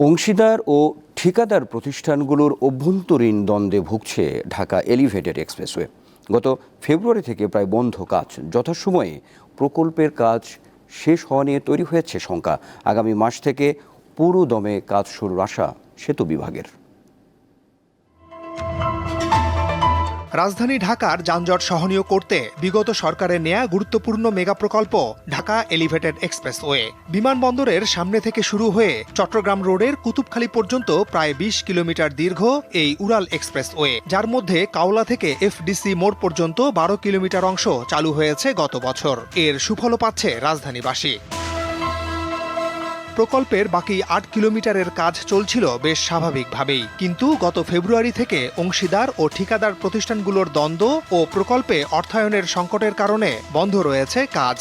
অংশীদার ও ঠিকাদার প্রতিষ্ঠানগুলোর অভ্যন্তরীণ দ্বন্দ্বে ভুগছে ঢাকা এলিভেটেড এক্সপ্রেসওয়ে। গত ফেব্রুয়ারি থেকে প্রায় বন্ধ কাজ। যথাসময়ে প্রকল্পের কাজ শেষ হওয়া নিয়ে তৈরি হয়েছে শঙ্কা। আগামী মাস থেকে পুরো দমে কাজ শুরুর আশা সেতু বিভাগের। রাজধানী ঢাকার যানজট সহনীয় করতে বিগত সরকারের নেয়া গুরুত্বপূর্ণ মেগা প্রকল্প ঢাকা এলিভেটেড এক্সপ্রেসওয়ে। বিমানবন্দরের সামনে থেকে শুরু হয়ে চট্টগ্রাম রোডের কুতুবখালী পর্যন্ত প্রায় বিশ কিলোমিটার দীর্ঘ এই উড়াল এক্সপ্রেসওয়ে, যার মধ্যে কাওলা থেকে এফডিসি মোড় পর্যন্ত বারো কিলোমিটার অংশ চালু হয়েছে গত বছর। এর সুফলও পাচ্ছে রাজধানীবাসী। প্রকল্পের বাকি আট কিলোমিটারের কাজ চলছিল বেশ স্বাভাবিকভাবেই। কিন্তু গত ফেব্রুয়ারি থেকে অংশীদার ও ঠিকাদার প্রতিষ্ঠানগুলোর দ্বন্দ্ব ও প্রকল্পে অর্থায়নের সংকটের কারণে বন্ধ রয়েছে কাজ।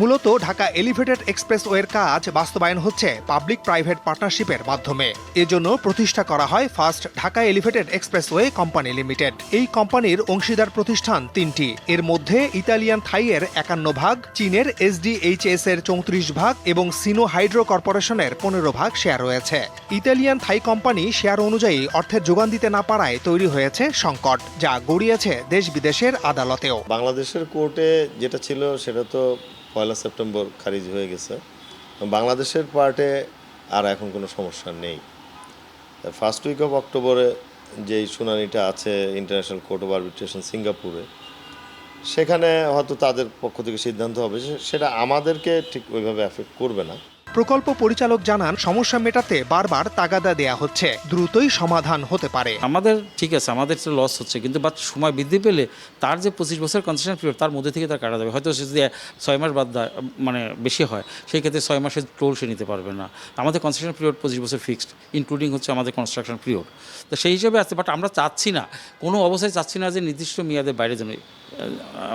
মূলত ঢাকা এলিভেটেড এক্সপ্রেসওয়ের কাজ বাস্তবায়ন হচ্ছে পাবলিক প্রাইভেট পার্টনারশিপের মাধ্যমে। এজন্য প্রতিষ্ঠা করা হয় first Dhaka elevated expressway company limited. এই কোম্পানির অংশীদার প্রতিষ্ঠান তিনটি। এর মধ্যে ইতালিয়ান থাইয়ের একান্ন ভাগ, চীনের এসডিএইচএস এর চৌত্রিশ ভাগ এবং সিনো হাইড্রো কর্পোরেশনের পনেরো ভাগ শেয়ার রয়েছে। ইতালিয়ান থাই কোম্পানি শেয়ার অনুযায়ী অর্থের যোগান দিতে না পারায় তৈরি হয়েছে সংকট, যা গড়িয়েছে দেশ বিদেশের আদালতেও। বাংলাদেশের কোর্টে যেটা ছিল সেটা তো পয়লা সেপ্টেম্বর খারিজ হয়ে গেছে। বাংলাদেশের পার্টে আর এখন কোনো সমস্যা নেই। ফার্স্ট উইক অফ অক্টোবরে যেই শুনানিটা আছে ইন্টারন্যাশনাল কোর্ট অফ আরবিট্রেশন সিঙ্গাপুরে সেখানে হয়তো তাদের পক্ষ থেকে সিদ্ধান্ত হবে সেটা আমাদেরকে ঠিক ওইভাবে অ্যাফেক্ট করবে না। প্রকল্প পরিচালক জানান, সমস্যা মেটাতে বারবার তাগাদা দেয়া হচ্ছে। দ্রুতই সমাধান হতে পারে। আমাদের, ঠিক আছে, আমাদের তো লস হচ্ছে, কিন্তু বাট সময় বৃদ্ধি পেলে তার যে পঁচিশ বছর কনসেশন পিরিয়ড তার মধ্যে থেকে তার কাটা যাবে। হয়তো সে যদি ছয় মাস বাদ মানে বেশি হয়, সেই ক্ষেত্রে ছয় মাসের টোল সে নিতে পারবে না। আমাদের কনসেশন পিরিয়ড পঁচিশ বছর ফিক্সড ইনক্লুডিং হচ্ছে আমাদের কনস্ট্রাকশন পিরিয়ড তো সেই হিসেবে আছে বাট আমরা চাচ্ছি না, কোনো অবস্থায় চাচ্ছি না যে নির্দিষ্ট মেয়াদের বাইরে যেন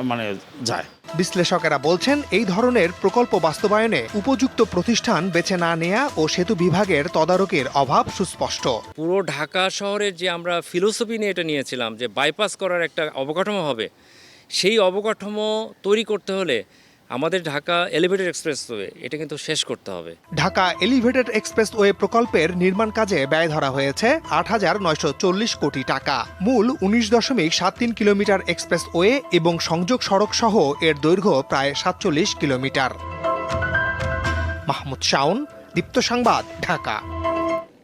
মানে যায়। বিশ্লেষকেরা বলছেন, এই ধরনের প্রকল্প বাস্তবায়নে উপযুক্ত প্রতিষ্ঠান বেছে না নেয়া ও সেতু বিভাগের তদারকের অভাব সুস্পষ্ট। পুরো ঢাকা শহরের যে আমরা ফিলোসফি নিয়ে এটা নিয়েছিলাম, যে বাইপাস করার একটা অবকাঠামো হবে, সেই অবকাঠামো তৈরি করতে হলে আমাদের ঢাকা এলিভেটেড এক্সপ্রেসওয়ে এটা কিন্তু শেষ করতে হবে। ঢাকা এলিভেটেড এক্সপ্রেসওয়ে প্রকল্পের নির্মাণ কাজে ব্যয় ধরা হয়েছে আট হাজার নয়শো চল্লিশ কোটি টাকা। মূল উনিশ দশমিক সাত তিন কিলোমিটার এক্সপ্রেসওয়ে এবং সংযোগ সড়ক সহ এর দৈর্ঘ্য প্রায় সাতচল্লিশ কিলোমিটার। মাহমুদ শাওন, দীপ্ত সংবাদ, ঢাকা।